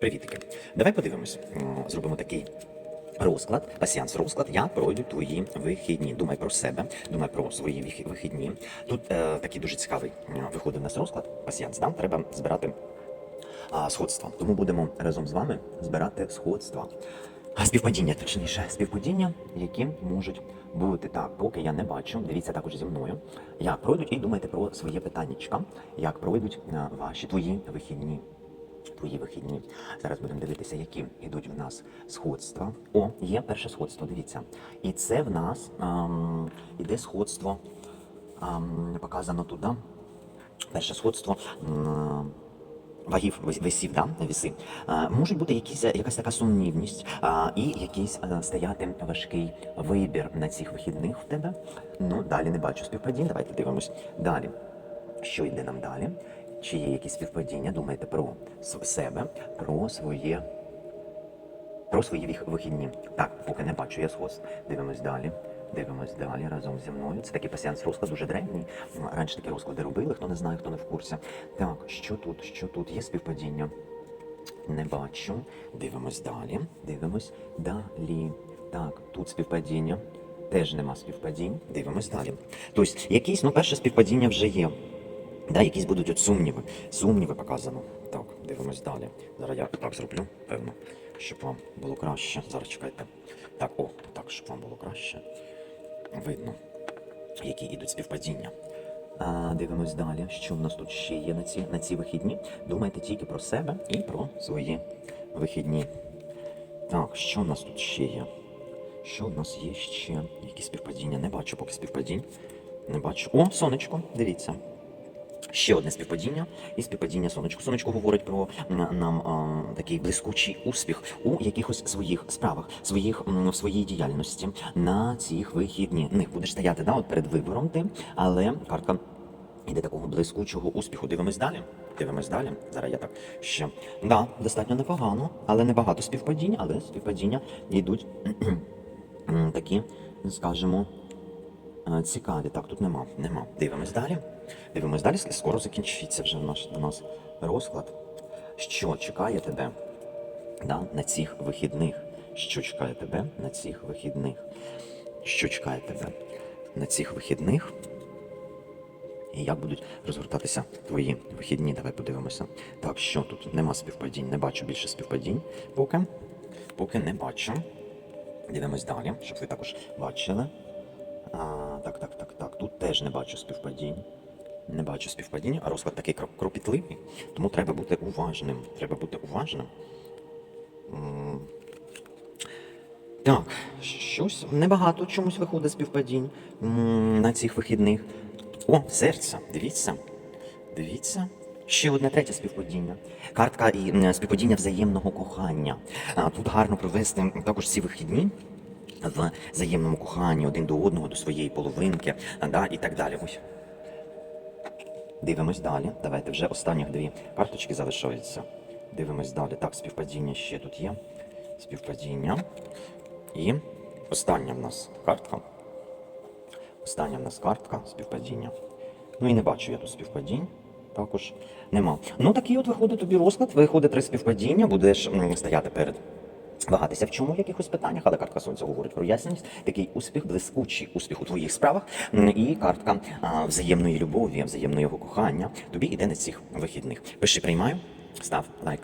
Привітики. Давай подивимось. Зробимо такий розклад, пасіанс розклад, як пройдуть твої вихідні. Думай про себе, думай про свої вихідні. Тут е, такий дуже цікавий виходить у нас розклад. Пасіанс, нам треба збирати а, сходства. Тому будемо разом з вами збирати сходства. Співпадіння, точніше, співпадіння, які можуть бути так, поки я не бачу. Дивіться також зі мною, як пройдуть, і думайте про своє питаннячка, як пройдуть е, ваші твої вихідні. Твої вихідні. Зараз будемо дивитися, які йдуть в нас сходства. О, є перше сходство, дивіться. І це в нас ем, іде сходство, ем, показано тут, да? Перше сходство. м, Вагів вес- весів, да, віси. А, можуть бути якісь, якась така сумнівність а, і якийсь а, стояти важкий вибір на цих вихідних в тебе. Ну, далі не бачу співпадінь. Давайте дивимось далі. Що йде нам далі? Чи є якісь співпадіння? Думайте про себе, про своє про свої вихідні. Так, поки не бачу я сход. Дивимось далі. Дивимось далі разом зі мною. Це такий пасіанс розклад дуже древній. Раніше такі розклади робили, хто не знає, хто не в курсі. Так, що тут? Що тут? Є співпадіння? Не бачу. Дивимось далі. Дивимось далі. Так, тут співпадіння. Теж нема співпадінь. Дивимось далі. Тобто, якісь, ну, перше співпадіння вже є. Да, якісь будуть от сумніви. Сумніви показано. Так, дивимось далі. Зараз я так зроблю, певно, щоб вам було краще. Зараз чекайте. Так, о, так, щоб вам було краще. Видно, які йдуть співпадіння. А, дивимось далі, що в нас тут ще є на ці, на ці вихідні. Думайте тільки про себе і про свої вихідні. Так, що в нас тут ще є? Що в нас є ще? Які співпадіння? Не бачу поки співпадінь. Не бачу. О, сонечко, дивіться. Ще одне співпадіння і співпадіння сонечко. Сонечко говорить про нам такий блискучий успіх у якихось своїх справах, своїх в своїй діяльності на цих вихідних. Будеш стояти да, от перед вибором ти, але картка іде такого блискучого успіху. Дивимось далі. Дивимось далі. Зараз я так ще да, достатньо непогано, але небагато співпадінь, але співпадіння йдуть такі, скажімо. Е, Цікаві, так, тут нема, нема. Дивимось далі. Дивимось далі, скоро закінчиться вже наш до нас розклад. Що чекає тебе да, на цих вихідних? Що чекає тебе на цих вихідних? Що чекає тебе на цих вихідних? І як будуть розгортатися твої вихідні? Давай подивимося. Так, що тут? Нема співпадінь, не бачу більше співпадінь. Поки, поки не бачу. Дивимось далі, щоб ви також бачили. А, так, так, так, так. Тут теж не бачу співпадінь. Не бачу співпадінь, а розклад такий кропітливий, тому треба бути уважним. Треба бути уважним. Так, щось небагато чомусь виходить співпадінь на цих вихідних. О, серце, дивіться. Дивіться. Ще одне третє співпадіння. Картка і співпадіння взаємного кохання. Тут гарно провести також ці вихідні в взаємному коханні один до одного, до своєї половинки, да, і так далі. Ось. Дивимось далі. Давайте вже останніх дві карточки залишаються. Дивимось далі. Так, співпадіння ще тут є. Співпадіння. І остання в нас картка. Остання в нас картка співпадіння. Ну і не бачу я тут співпадінь. Також нема. Ну такий от виходить тобі розклад, виходить три співпадіння, будеш стояти перед. Вагатися в чому в якихось питаннях, але картка сонця говорить про ясність, такий успіх, блискучий успіх у твоїх справах, і картка а, взаємної любові, взаємного кохання тобі йде на цих вихідних. Пиши, приймаю, став лайк.